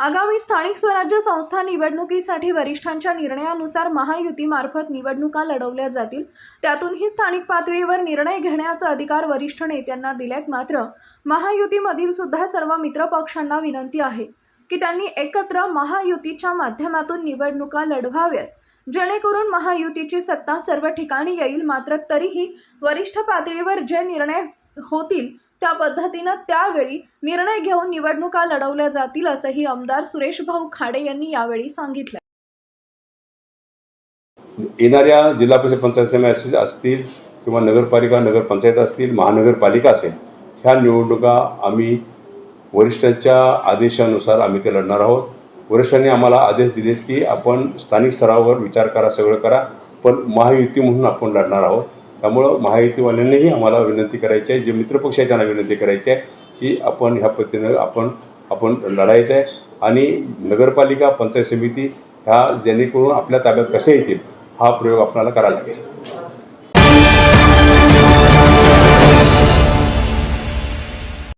आगामी स्थानिक स्वराज्य संस्था निवडणुकीसाठी वरिष्ठांच्या निर्णयानुसार महायुतीमार्फत निवडणुका लढवल्या जातील. त्यातूनही स्थानिक पातळीवर निर्णय घेण्याचा अधिकार वरिष्ठ नेत्यांना दिल्यात. मात्र महायुतीमधील सुद्धा सर्व मित्र पक्षांना विनंती आहे की त्यांनी एकत्र महायुतीच्या माध्यमातून निवडणुका लढवाव्यात. जेणेकरून महायुतीची सत्ता सर्व ठिकाणी येईल. मात्र तरीही वरिष्ठ पातळीवर जे निर्णय होतील त्या पद्धतीनं त्यावेळी निर्णय घेऊन निवडणुका लढवल्या जातील असंही आमदार सुरेश भाऊ खाडे यांनी यावेळी सांगितलं. येणाऱ्या जिल्हा परिषद पंचायत समिती असतील किंवा नगरपालिका नगरपंचायत असतील महानगरपालिका असेल ह्या निवडणुका आम्ही वरिष्ठांच्या आदेशानुसार आम्ही ते लढणार आहोत. वरिष्ठांनी आम्हाला आदेश दिलेत की आपण स्थानिक स्तरावर विचार करा सगळं करा पण महायुती म्हणून आपण लढणार आहोत. त्यामुळं महायुतीवाल्यांनीही आम्हाला विनंती करायची आहे जे मित्रपक्ष आहे त्यांना विनंती करायची आहे की आपण ह्या पद्धतीनं आपण आपण लढायचं आहे. आणि नगरपालिका पंचायत समिती ह्या जेणेकरून आपल्या ताब्यात कसे येतील हा प्रयोग आपल्याला करायला लागेल.